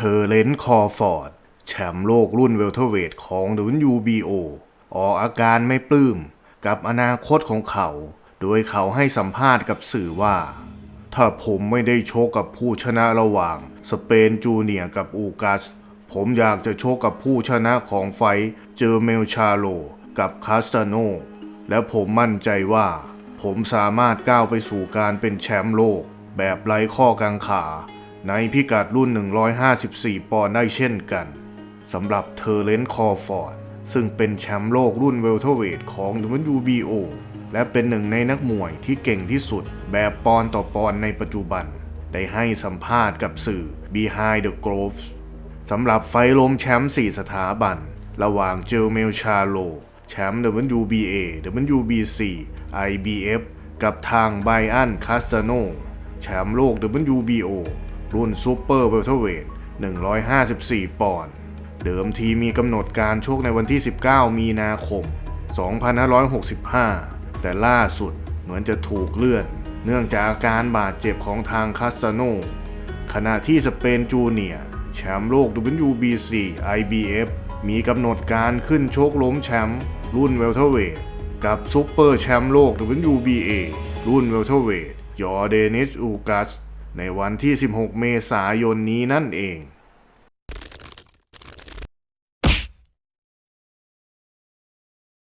เทอร์เลนต์คอร์ฟอร์ด แชมป์โลกรุ่นเวลเทอร์เวทของ WBO ออกอาการไม่ปลื้มกับอนาคตของเขา โดยเขาให้สัมภาษณ์กับสื่อว่า ถ้าผมไม่ได้โชกกับผู้ชนะระหว่าง สเปนจูเนียกับอูกัส ผมอยากจะโชกกับผู้ชนะของไฟเจอเมลชาโล กับคาสตาโน และผมมั่นใจว่า ผมสามารถก้าวไปสู่การเป็นแชมป์โลก แบบไร้ข้อกังขา ในพิกัดรุ่น 154 ปอนด์ได้เช่นกันสำหรับเทอร์เลนต์คอร์ฟอร์ดซึ่งเป็นแชมป์โลกรุ่นเวลเทอร์เวทของ WBO และเป็นหนึ่งในนักมวยที่เก่งที่สุดแบบปอนด์ต่อปอนด์ในปัจจุบัน ได้ให้สัมภาษณ์กับสื่อ Behind the Groves สำหรับไฟล้มแชมป์4สถาบัน ระหว่างเจอเมลชาโล แชมป์ WBA WBC IBF กับทางไบอันคาสตาโนแชมป์โลก WBO รุ่นซูเปอร์เวลเทอร์เวท154 ปอนด์ เดิมทีมีกำหนดการชกในวันที่ 19 มีนาคม 2565 แต่ล่าสุดเหมือนจะถูกเลื่อน เนื่องจากอาการบาดเจ็บของทางคาสตาโน ขณะที่สเปนจูเนียแชมป์โลก WBC IBF มีกำหนดการขึ้นชกล้มแชมป์รุ่นเวลเทเวทกับซุปเปอร์แชมป์โลก WBA รุ่นเวลเทเวทยอร์เดนิสอูกัส ในวันที่ 16 เมษายนนี้นั่นเอง